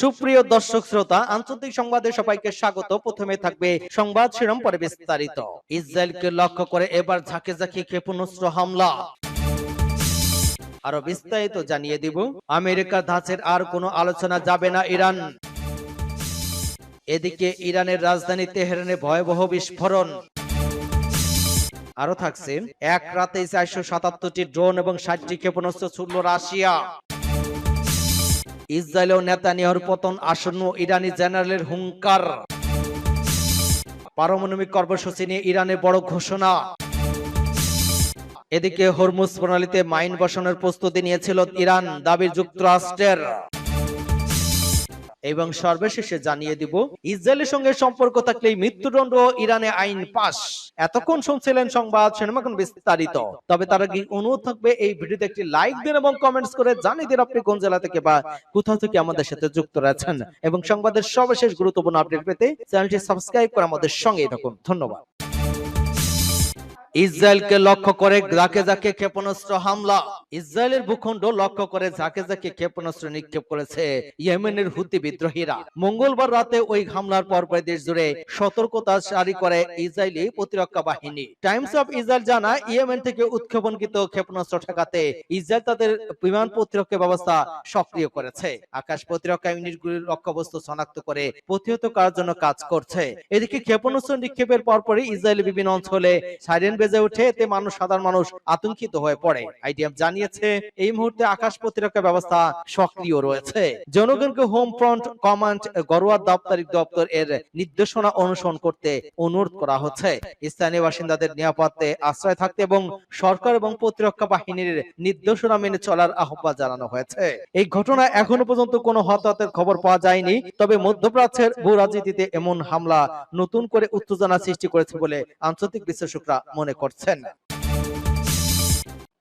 সুপ্রিয় দর্শক শ্রোতা, আন্তর্জাতিক সংবাদে সবাইকে স্বাগত। প্রথমে থাকবে সংবাদ শিরোনাম পরে বিস্তারিত। ইসরায়েলকে লক্ষ্য করে এবার ঝাঁকে ঝাঁকে ক্ষেপণাস্ত্র হামলা। আরও বিস্তারিত জানিয়ে দিব। আমেরিকার ধাঁচের আর কোনো আলোচনা যাবে না ইরান। এদিকে ইরানের রাজধানী তেহরানে ভয়াবহ বিস্ফোরণ। আরও থাকছে, এক রাতে চারশো সাতাত্তরটি ড্রোন এবং ষাটটি ক্ষেপণাস্ত্র ছুড়ল রাশিয়া। ইসরায়েল ও নেতানিয়াহুর পতন আসন্ন ইরানি জেনারেলের হুঙ্কার। পারমাণবিক কর্মসূচি নিয়ে ইরানের বড় ঘোষণা। এদিকে হরমুজ প্রণালীতে মাইন বসানোর প্রস্তুতি নিয়েছিল ইরান, দাবি যুক্তরাষ্ট্রের। এবং সর্বশেষে জানিয়ে দিব, ইসরায়েলের সঙ্গে সম্পর্ক থাকলেই মৃত্যুদণ্ড ইরানে আইন পাস এতক্ষণ শুনছিলেন সংবাদ সিনেমাখন বিস্তারিত। তবে তার আগে অনুরোধ থাকবে, এই ভিডিওতে একটি লাইক দিন এবং কমেন্টস করে জানিয়ে দিন আপনি কোন জেলা থেকে বা কোথাও থেকে আমাদের সাথে যুক্ত রয়েছেন। এবং সংবাদের সর্বশেষ গুরুত্বপূর্ণ আপডেট পেতে চ্যানেলটি সাবস্ক্রাইব করে আমাদের সঙ্গেই থাকুন। ধন্যবাদ। ইসরায়েলকে লক্ষ্য করে যাকে যাকে ক্ষেপণাস্ত্র হামলা। ইসরায়েলের ভূখণ্ড লক্ষ্য করে যাকে যাকে ক্ষেপণাস্ত্র নিক্ষেপ করেছে ইয়েমেনের হুতি বিদ্রোহীরা। মঙ্গলবার রাতে ওই হামলার পর দেশ জুড়ে সতর্কতা জারি করে ইসরায়েলি প্রতিরক্ষা বাহিনী। টাইমস অফ ইসরায়েল জানা ইয়েমেন থেকে উৎক্ষেপণকৃত ক্ষেপণাস্ত্র ঠেকাতে ইসরায়েল তাদের বিমান প্রতিরক্ষা ব্যবস্থা সক্রিয় করেছে। আকাশ প্রতিরক্ষা ইউনিটগুলির লক্ষ্যবস্তু শনাক্ত করে প্রতিহত করার জন্য কাজ করছে। এদিকে ক্ষেপণাস্ত্র নিক্ষেপের পরপরই ইসরায়েলি বিভিন্ন অঞ্চলে সাইরেন বেজে ওঠে এতে মানুষ, সাধারণ মানুষ আতঙ্কিত হয়ে পড়ে। আইডিএফ জানিয়েছে, এই মুহূর্তে আকাশ প্রতিরক্ষা ব্যবস্থা সক্রিয় রয়েছে। জনগণকে হোম ফ্রন্ট কমান্ড গড়োয়া দাপ্তরিক দপ্তর এর নির্দেশনা অনুসরণ করতে অনুরোধ করা হচ্ছে। স্থানীয় বাসিন্দাদের নিরাপত্তে আশ্রয় থাকতে এবং সরকার এবং প্রতিরক্ষা বাহিনীর নির্দেশনা মেনে চলার আহ্বান জানানো হয়েছে। এই ঘটনা এখনও পর্যন্ত কোনো হতাহতের খবর পাওয়া যায়নি, তবে মধ্যপ্রাচ্যের ভূ রাজনীতিতে এমন হামলা নতুন করে উত্তেজনা সৃষ্টি করেছে বলে আন্তর্জাতিক বিশ্লেষকরা মনে করছেন?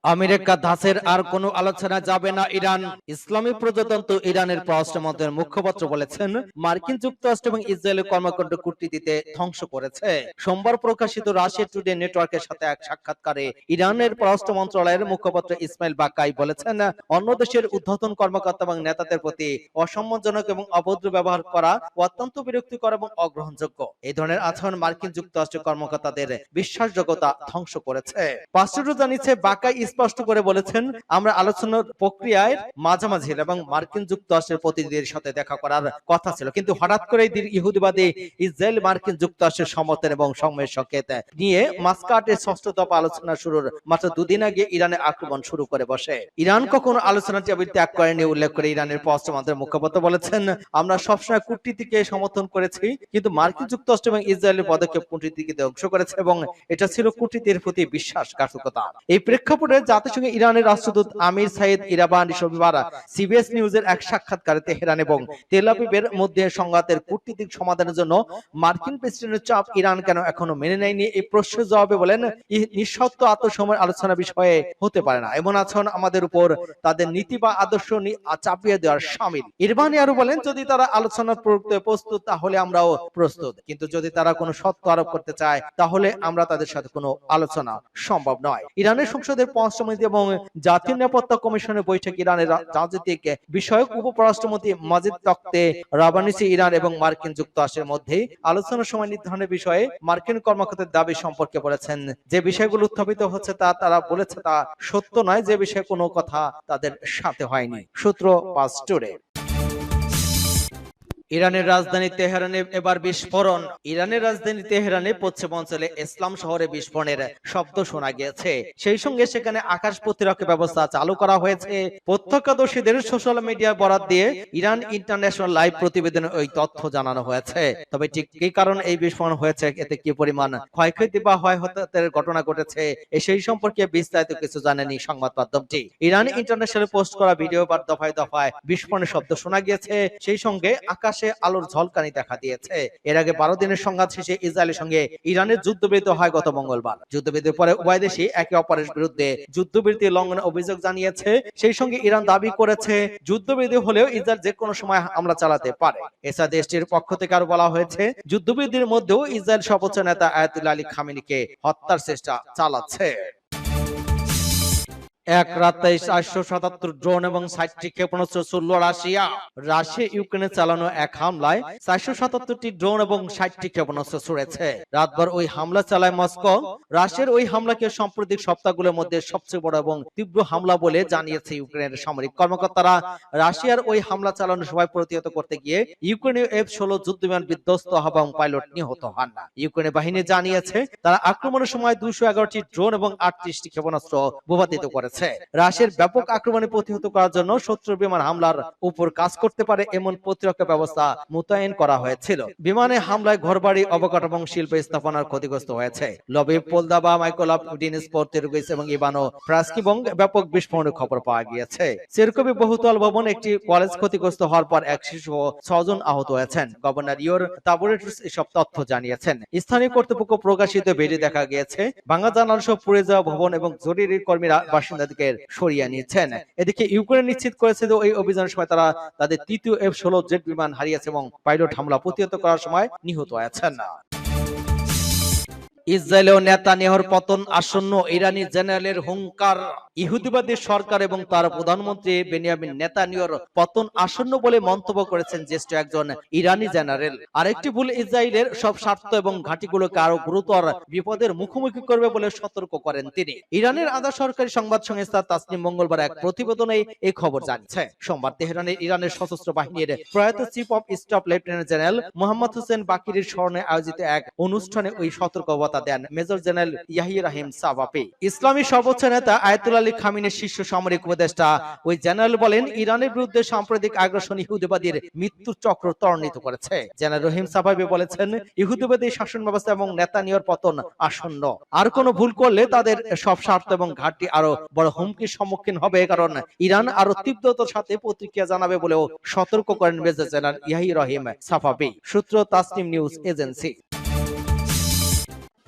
আমেরিকা ধাসের আর কোনো আলোচনা যাবে না ইরান। ইসলামী প্রজাতন্ত্র ইরানের পররাষ্ট্রমন্ত্রীর মুখপাত্র বলেছেন, মার্কিন যুক্তরাষ্ট্র এবং ইসরায়েলের কর্মকাণ্ড কূটনীতিতে ধ্বংস করেছে। সোমবার প্রকাশিত রাশিয়া টুডে নেটওয়ার্কের সাথে এক সাক্ষাৎকারে ইরানের পররাষ্ট্র মন্ত্রণালয়ের মুখপাত্র ইসমাইল বাকাই বলেছেন, অন্য দেশের উদ্ধতন কর্মকর্তা এবং নেতাদের প্রতি অসম্মানজনক এবং অভদ্র ব্যবহার করা অত্যন্ত বিরক্তিকর এবং অগ্রহণযোগ্য। এই ধরনের আচরণ মার্কিন যুক্তরাষ্ট্রের কর্মকর্তাদের বিশ্বাসযোগ্যতা ধ্বংস করেছে। পাস্টুরো জানিয়েছে, বাকাই স্পষ্ট করে বলেছেন, আমরা আলোচনার প্রক্রিয়ায় মাঝামাঝি এবং মার্কিন যুক্তরাষ্ট্রের প্রতিনিধির সাথে দেখা করার কথা ছিল। কিন্তু হঠাৎ করে ইহুদিবাদী ইসরায়েল মার্কিন যুক্তরাষ্ট্রের সমর্থন এবং সংমের সংকেত নিয়ে মাস্কাটের ষষ্ঠ দফা আলোচনা শুরুর মাত্র দুদিন আগে ইরানে আক্রমণ শুরু করে বসে। ইরান কখনো আলোচনা টেবিল ত্যাগ করেনি, উল্লেখ করে ইরানের পররাষ্ট্রমন্ত্রীর মুখপাত্র বলেছেন, আমরা সবসময় কূটনীতিকে সমর্থন করেছি, কিন্তু মার্কিন যুক্তরাষ্ট্র এবং ইসরায়েলের পদক্ষেপ কূটনীতিকে ধ্বংস করেছে এবং এটা ছিল কূটনীতির প্রতি বিশ্বাসঘাতকতা। এই প্রেক্ষাপটে জাতিসংঘে ইরানের রাষ্ট্রদূত আমির সাইদ রবিবার সিবিএস নিউজের এক সাক্ষাৎকারে তেহরান এবং মধ্যে সংঘাতের কূটনীতিক সমাধানের জন্য মার্কিন প্রেসিডেন্টের চাপ ইরান কেন এখনও মেনে নেয়নি, এই প্রশ্নের জবাবে বলেন আত্মসময়ের আলোচনা বিষয়ে হতে পারে না। এমন আচরণ আমাদের উপর তাদের নীতি বা আদর্শ চাপিয়ে দেওয়ার সামিল। ইরবানি আরও বলেন, যদি তারা আলোচনা প্রস্তুত, তাহলে আমরাও প্রস্তুত। কিন্তু যদি তারা কোনো সত্য আরোপ করতে চায়, তাহলে আমরা তাদের সাথে কোনো আলোচনা সম্ভব নয়। ইরানের সংসদের পররাষ্ট্রমন্ত্রী এবং জাতীয় নিরাপত্তা কমিশনের বৈঠক ইরানের রাজনৈতিক বিষয়ক উপপরাষ্ট্রমন্ত্রী মাজিদ তক্তে রাবানিসি ইরান এবং মার্কিন যুক্তরাষ্ট্রের মধ্যে আলোচনার সময় নির্ধারণের বিষয়ে মার্কিন কর্মকর্তার দাবি সম্পর্কে বলেছেন। যে বিষয়গুলো উত্থাপিত হচ্ছে তা তারা বলেছে তা সত্য নয়, যে বিষয়ে কোনো কথা তাদের সাথে হয়নি। সূত্র পাস টুডে। ইরানের রাজধানী তেহরানে এবার বিস্ফোরণ। ইরানের রাজধানী তেহরানে পশ্চিমাঞ্চলে ইসলাম শহরে বিস্ফোরণের শব্দ শোনা গিয়েছে। সেই সঙ্গে সেখানে আকাশ প্রতিরক্ষা ব্যবস্থা চালু করা হয়েছে। প্রত্যক্ষদর্শীদের সোশ্যাল মিডিয়া বরাদ দিয়ে ইরান ইন্টারন্যাশনাল লাইভ প্রতিবেদনে ওই তথ্য জানানো হয়েছে। তবে ঠিক কি কারণ এই বিস্ফোরণ হয়েছে, এতে কি পরিমাণ ক্ষয়ক্ষতি বা হয় হতাহতের ঘটনা ঘটেছে সেই সম্পর্কে বিস্তারিত কিছু জানেনি সংবাদ মাধ্যমটি। ইরান ইন্টারন্যাশনাল পোস্ট করা ভিডিও বা দফায় দফায় বিস্ফোরণের শব্দ শোনা গিয়েছে। সেই সঙ্গে আকাশে আলোর ঝলকানি দেখা দিয়েছে। এর আগে বারো দিনের সংঘাত শেষে ইসরায়েলের সঙ্গে ইরানের যুদ্ধবিরতি হয় গত মঙ্গলবার। যুদ্ধবিরতির পরে উভয় দেশই একে অপরের বিরুদ্ধে যুদ্ধবিরতি লঙ্ঘনের অভিযোগ জানিয়েছে। সেই সঙ্গে ইরান দাবি করেছে যুদ্ধবিরতি হলেও ইসরায়েল যে কোনো সময় হামলা চালাতে পারে। এছাড়া দেশটির পক্ষ থেকে আরও বলা হয়েছে যুদ্ধবিরতির মধ্যেও ইসরায়েল সর্বোচ্চ নেতা আয়াতুল্লাহ আলী খামিনিকে হত্যার চেষ্টা চালাচ্ছে। এক রাতে চারশো সাতাত্তর ড্রোন এবং ষাটটি ক্ষেপণাস্ত্র ছুড়ল রাশিয়া রাশিয়া, ইউক্রেনে চালানো এক হামলায় চারশো সাতাত্তরটি ড্রোন এবং ষাটটি ক্ষেপণাস্ত্র ছুড়েছে। রাতভর ওই হামলা চালায় মস্কো। রাশিয়ার ওই হামলাকে সাম্প্রতিক সপ্তাহগুলোর মধ্যে সবচেয়ে বড় এবং তীব্র হামলা বলে জানিয়েছে ইউক্রেনের সামরিক কর্মকর্তারা। রাশিয়ার ওই হামলা চালানোর সময় প্রতিহত করতে গিয়ে ইউক্রেনীয় এফ ষোলো যুদ্ধবিমান বিধ্বস্ত হওয়া এবং পাইলট নিহত হন না। ইউক্রেনের বাহিনী জানিয়েছে, তারা আক্রমণের সময় দুশো এগারোটি ড্রোন এবং আটত্রিশটি ক্ষেপণাস্ত্র ভূপাতিত করেছে। রাশিয়ার ব্যাপক আক্রমণে প্রতিহত করার জন্য শত্রুর বিমান হামলার উপর কাজ করতে পারে এমন প্রতিরক্ষা ব্যবস্থা মোতায়েন করা হয়েছিল। বিমানে হামলায় ঘরবাড়ি, অবকাঠামো এবং শিল্প স্থাপনার ক্ষতিগ্রস্ত হয়েছে। লবে পোলদাবা, মাইকোলাভ ডিনিসপোর তেরুগিস এবং ইবানো ফ্রাস্কিবং ব্যাপক বিস্ফোরণের খবর পাওয়া গিয়েছে। সেরকবি বহুতল ভবন একটি কলেজ ক্ষতিগ্রস্ত হওয়ার পর এক শিশু ছজন আহত হয়েছেন। গভর্নর ইয়োর তাবুরেটস এসব তথ্য জানিয়েছেন। স্থানীয় কর্তৃপক্ষ প্রকাশিত ভিডিও দেখা গিয়েছে। ভাঙা জানাল সহ পুড়ে যাওয়া ভবন এবং জরুরি কর্মীরা বাসিন্দাদেরকে সরিয়ে নিয়েছেন এদিকে ইউক্রেন নিশ্চিত করেছে যে ওই অভিযানের সময় তারা তাদের তৃতীয় এফ ষোলো জেট বিমান হারিয়েছে এবং পাইলট হামলা প্রতিহত করার সময় নিহত হয়েছেন ইসরায়েলেও নেতানিয়াহুর পতন আসন্ন ইরানি জেনারেলের হুঙ্কার, ইহুদিবাদী সরকার এবং তার প্রধানমন্ত্রী বেনিয়ামিন নেতানিয়াহুর পতন আসন্ন বলে মন্তব্য করেছেন জ্যেষ্ঠ একজন ইরানি জেনারেল। আরেকটি ভুল ইসরায়েলের সব স্বার্থ এবং ঘাঁটিগুলোকে আরও গুরুতর বিপদের মুখোমুখি করবে বলে সতর্ক করেন তিনি। ইরানের আধা সরকারি সংবাদ সংস্থা তাসনিম মঙ্গলবার এক প্রতিবেদনে এই খবর জানিয়েছে। সোমবার তেহরানের ইরানের সশস্ত্র বাহিনীর প্রয়াত chief of staff lieutenant general Mohammad Hossein বাকিরের স্মরণে আয়োজিত এক অনুষ্ঠানে ওই সতর্কবার্তা দেন মেজর জেনারেল ইয়াহি রাহিম সাবাপি ইসলামী সর্বোচ্চ নেতা আয়াতুল আলী খামিনের শীর্ষ সামরিক উপদেষ্টা। ওই জেনারেল বলেন ইরানের বিরুদ্ধে সাম্প্রতিক আগ্রাসন ইহুদিবাদীর মৃত্যুর চক্র ত্বরান্বিত করেছে। জেনারেল রহিম সাবাবি বলেছেন ইহুদিবাদী শাসন ব্যবস্থা এবং নেতানিয়র পতন আসন্ন। আর কোনো ভুল করলে তাদের সব স্বার্থ এবং ঘাটতি আরও বড় হুমকির সম্মুখীন হবে। কারণ ইরান আরও তীব্রতার সাথে প্রতিক্রিয়া জানাবে বলেও সতর্ক করেন major general Yahya Rahim Safavi সূত্র তাসনিম নিউজ এজেন্সি।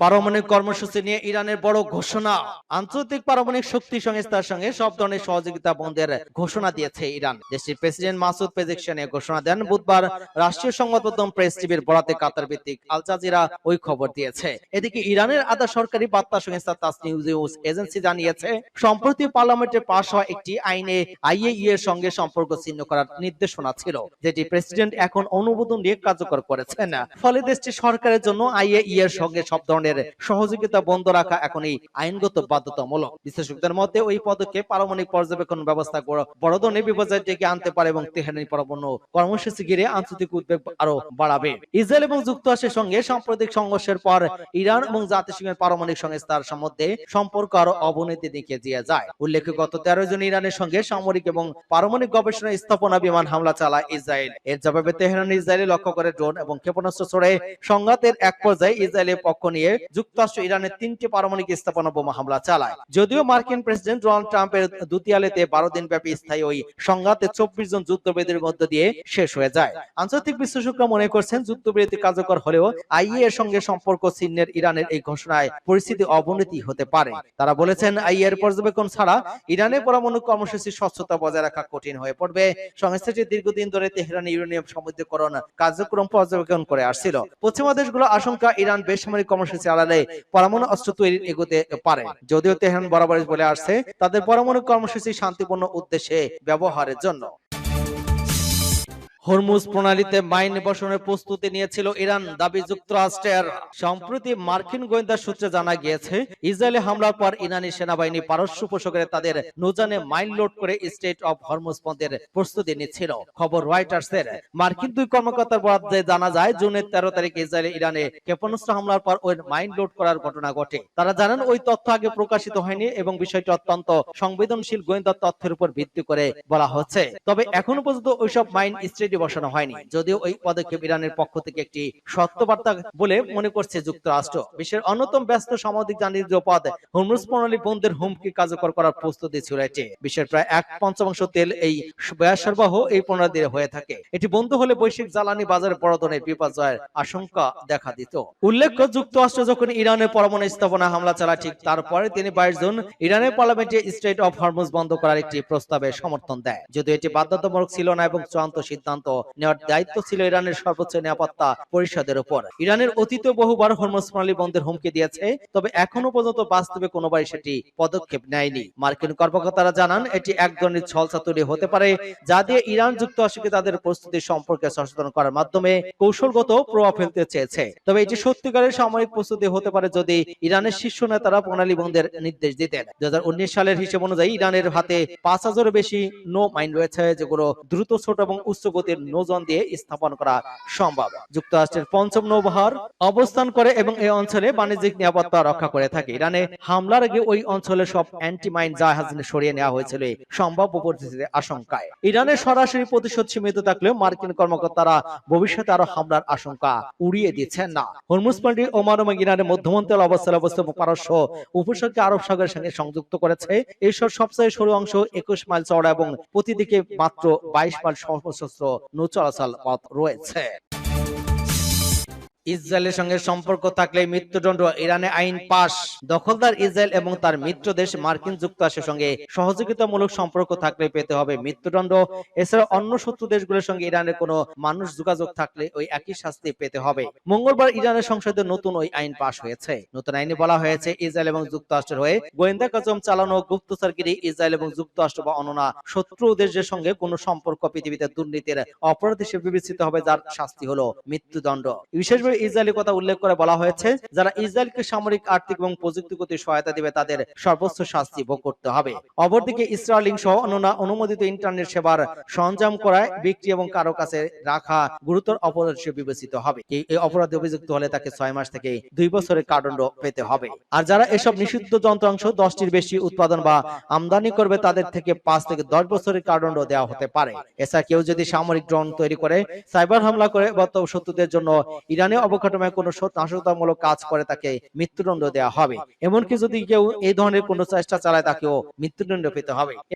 পারমাণবিক কর্মসূচি নিয়ে ইরানের বড় ঘোষণা। আন্তর্জাতিক পারমাণবিক শক্তি সংস্থার সঙ্গে সব ধরনের সহযোগিতা বন্ধের ঘোষণা দিয়েছে ইরান। দেশটির প্রেসিডেন্ট মাসুদ পেজেকশন ঘোষণা দেন, বুধবার রাষ্ট্রীয় সংবাদ প্রেস টিভির বরাতে কাতার ভিত্তিক আল জাজিরা ওই খবর দিয়েছে। এদিকে ইরানের আধা সরকারি বার্তা সংস্থা তাস নিউজ এজেন্সি জানিয়েছে, সম্প্রতি পার্লামেন্টে পাশ হওয়া একটি আইনে আইএই এর সঙ্গে সম্পর্ক ছিন্ন করার নির্দেশনা ছিল, যেটি প্রেসিডেন্ট এখন অনুমোদন দিয়ে কার্যকর করেছেন। ফলে দেশটির সরকারের জন্য আইএই এর সঙ্গে সব ধরনের সহযোগিতা বন্ধ রাখা এখন এই আইনগত বাধ্যতামূলক। বিশেষজ্ঞদের মতে ওই পদক্ষেপ পারমাণবিক পর্যবেক্ষণ ব্যবস্থা বড়- ধরনের বিপর্যয় ডেকে আনতে পারে এবং তেহরানি পরমাণু কর্মসূচি ঘিরে আন্তর্জাতিক উদ্বেগ আরও বাড়াবে। ইসরায়েল এবং যুক্তরাষ্ট্রের সঙ্গে সাম্প্রতিক সংঘর্ষের পর ইরান এবং জাতিসংঘের পারমাণবিক সংস্থার মধ্যে সম্পর্ক আরও অবনতি দিকে দিয়ে যায়। উল্লেখ্য, গত তেরো জন ইরানের সঙ্গে সামরিক এবং পারমাণবিক গবেষণা স্থাপনা বিমান হামলা চালায় ইসরায়েল। এর জবাবে তেহরান ইসরায়েলে লক্ষ্য করে ড্রোন এবং ক্ষেপণাস্ত্র ছড়ে সংঘাতের এক পর্যায়ে ইসরায়েলের পক্ষ নিয়ে যুক্তরাষ্ট্র ইরানের তিনটি পারমাণবিক স্থাপনা বোমা হামলা চালায়। যদিও মার্কিন প্রেসিডেন্ট ডোনাল্ড ট্রাম্পের দুতিয়ালেতে বারো দিন ব্যাপী স্থায়ী ওই সংঘাতে চব্বিশ জন যুদ্ধবিদের মধ্য দিয়ে শেষ হয়ে যায়। আন্তর্জাতিক বিশ্লেষকরা মনে করছেন যুদ্ধবিরতি কার্যকর হলেও আইএ এর সঙ্গে সম্পর্ক চিহ্নের ইরানের এই ঘোষণায় পরিস্থিতি অবনতি হতে পারে। তারা বলেছেন আইএ এর পর্যবেক্ষণ ছাড়া ইরানের পরমাণু কর্মসূচির স্বচ্ছতা বজায় রাখা কঠিন হয়ে পড়বে। সংস্থাটি দীর্ঘদিন ধরে তেহরান ইউরেনিয়াম সমৃদ্ধকরণ কার্যক্রম পর্যবেক্ষণ করে আসছিল। পশ্চিমা দেশগুলো আশঙ্কা ইরান বেসামরিক কর্মসূচি আড়ালে পরমাণু অস্ত্র তৈরি এগোতে পারে। যদিও তেহরান বরাবর বলে আসছে তাদের পরমাণু কর্মসূচি শান্তিপূর্ণ উদ্দেশ্যে ব্যবহারের জন্য। হরমুজ প্রণালীতে মাইন বসানোর প্রস্তুতি নিয়েছিল ইরান, দাবি যুক্তরাষ্ট্রের। সম্প্রতি মার্কিন গোয়েন্দা সূত্রে জানা গিয়েছে, ইসরায়েলে হামলার পর ইরানি সেনাবাহিনী পারস্য উপসাগরে তাদের নৌজানে মাইন লোড করে স্টেট অফ হরমুজ পথের প্রস্তুতি নিচ্ছিল। খবর রয়টার্স এর মার্কিন দুই কর্মকর্তার বরাদ্দে জানা যায়, জুনের তেরো তারিখে ইসরায়েলে ইরানে ক্ষেপণাস্ত্র হামলার পর ওই মাইন লোড করার ঘটনা ঘটে। তারা জানান, ওই তথ্য আগে প্রকাশিত হয়নি এবং বিষয়টি অত্যন্ত সংবেদনশীল গোয়েন্দা তথ্যের উপর ভিত্তি করে বলা হচ্ছে। তবে এখনও পর্যন্ত ওইসব মাইন স্টেডি বসানো হয়নি। যদিও ওই পদক্ষেপ ইরানের পক্ষ থেকে একটি সত্য বার্তা বলে মনে করছে যুক্তরাষ্ট্র। বিশ্বের অন্যতম ব্যস্ত সামাজিক বাণিজ্য পদ হরমুজ প্রণালী বন্ধের হুমকি কার্যকর করার প্রস্তুতি এটি। বিশ্বের প্রায় এক পঞ্চমাংশ তেল এই গ্যাস সরবরাহ এই প্রণালী হয়ে থাকে। এটি বন্ধ হলে বৈশ্বিক জ্বালানি বাজারে ধরনের বিপর্যয়ের আশঙ্কা দেখা দিত। উল্লেখ্য, যুক্তরাষ্ট্র যখন ইরানের পরমাণু স্থাপনা হামলা চালায়, ঠিক তারপরে তিনি বাইশ জুন ইরানের পার্লামেন্টে স্টেট অফ হরমুজ বন্ধ করার একটি প্রস্তাবে সমর্থন দেয়। যদিও এটি বাধ্যতামূলক ছিল না এবং চূড়ান্ত সিদ্ধান্ত সিদ্ধান্ত নেওয়ার দায়িত্ব ছিল ইরানের সর্বোচ্চ নিরাপত্তা পরিষদের উপর। ইরানের অতীতে বহুবার হরমোজ প্রণালী বন্ধের হুমকি দিয়েছে, তবে এখনও পর্যন্ত বাস্তবে কোনোবারই সেটি পদক্ষেপ নেয়নি। মার্কিন কর্মকর্তারা জানান, এটি এক ধরনের ছলচাতুরি হতে পারে, যা দিয়ে ইরান যুক্তরাষ্ট্রকে তাদের প্রস্তুতি সম্পর্কে সচেতন করার মাধ্যমে কৌশলগত প্রভাব ফেলতে চেয়েছে। তবে এটি সত্যিকারের সামরিক প্রস্তুতি হতে পারে যদি ইরানের শীর্ষ নেতারা প্রণালী বন্ধের নির্দেশ দিতেন। দু হাজার উনিশ সালের হিসেব অনুযায়ী ইরানের হাতে পাঁচ হাজারের বেশি নো মাইন রয়েছে, যেগুলো দ্রুত ছোট এবং উচ্চ গতির নৌজন দিয়ে স্থাপন করা সম্ভব। যুক্তরাষ্ট্রের পঞ্চম নৌবহর অবস্থান করে এবং এই অঞ্চলে বাণিজ্যিক নিরাপত্তা রক্ষা করে থাকে। ইরানে হামলার আগে ওই অঞ্চলের সব অ্যান্টি মাইন জাহাজ সরিয়ে নেওয়া হয়েছিল। সম্ভাব্য পরিস্থিতির আশঙ্কায়। ইরানের সরাসরি প্রতিশোধ সীমিত থাকলেও মার্কিন কর্মকর্তারা ভবিষ্যতে আরও হামলার আশঙ্কা উড়িয়ে দিচ্ছেন না। হরমুজ পান্ডি, ওমান এবং ইরানের মধ্যমন্ত্রী অবস্থায় অবস্থিত পারস্য উপসাগরকে আরব সাগরের সঙ্গে সংযুক্ত করেছে। এসব সবচেয়ে সরু অংশ একুশ মাইল চওড়া এবং প্রতিদিকে মাত্র বাইশ মাইল সশস্ত্র নৌ চলাচল পথ রয়েছে ইসরায়েলের সঙ্গে সম্পর্ক থাকলে মৃত্যুদণ্ড ইরানে আইন পাশ। দখলদার ইসরায়েল এবং তার মিত্র দেশ মার্কিন যুক্তরাষ্ট্রের সঙ্গে সহযোগিতামূলক সম্পর্ক থাকলে পেতে হবে মৃত্যুদণ্ড। এছাড়া অন্য শত্রু দেশগুলোর সঙ্গে ইরানের কোনো মানুষ যোগাযোগ থাকলে ওই একই শাস্তি পেতে হবে। মঙ্গলবার ইরানের সংসদে নতুন ওই আইন পাশ হয়েছে। নতুন আইনে বলা হয়েছে ইসরায়েল এবং যুক্তরাষ্ট্রের হয়ে গোয়েন্দা কাজম চালানো গুপ্তচরগিরি, ইসরায়েল এবং যুক্তরাষ্ট্র বা অননা শত্রু দেশের সঙ্গে কোনো সম্পর্ক পৃথিবীতে দুর্নীতির অপরাধ হিসেবে বিবেচিত হবে যার শাস্তি হলো মৃত্যুদণ্ড। বিশেষভাবে ইসরায়েলি কথা উল্লেখ করে বলা হয়েছে, যারা ইসরায়েলকে সামরিক, আর্থিক এবং প্রযুক্তিগত সহায়তা দিবে, তাদের সর্বোচ্চ শাস্তি ভোগ করতে হবে। অপরদিকে ইসরায়েলিং সহ অন্যান্য অনুমোদিত ইন্টারনেট সেবার সরঞ্জাম করায়, বিক্রি এবং কারও কাছে রাখা গুরুতর অপরাধ হিসেবে বিবেচিত হবে। এই অপরাধে অভিযুক্ত হলে তাকে ছয় মাস থেকে দুই বছরের কারাদণ্ড পেতে হবে। আর যারা এসব নিষিদ্ধ যন্ত্রাংশ দশটির বেশি উৎপাদন বা আমদানি করবে, তাদের থেকে পাঁচ থেকে দশ বছরের কারাদণ্ড দেওয়া হতে পারে। এছাড়া কেউ যদি সামরিক ড্রোন তৈরি করে, সাইবার হামলা করে বর্তমান শত্রুদের জন্য ইরানে অবকাঠামোয় কোনো নাশকতামূলক কাজ করে তাকে মৃত্যুদণ্ড দেওয়া হবে। এমনকি যদি কেউ এই ধরনের কোনো চেষ্টা চালায়, তাকেও মৃত্যুদণ্ড পেতে হবে।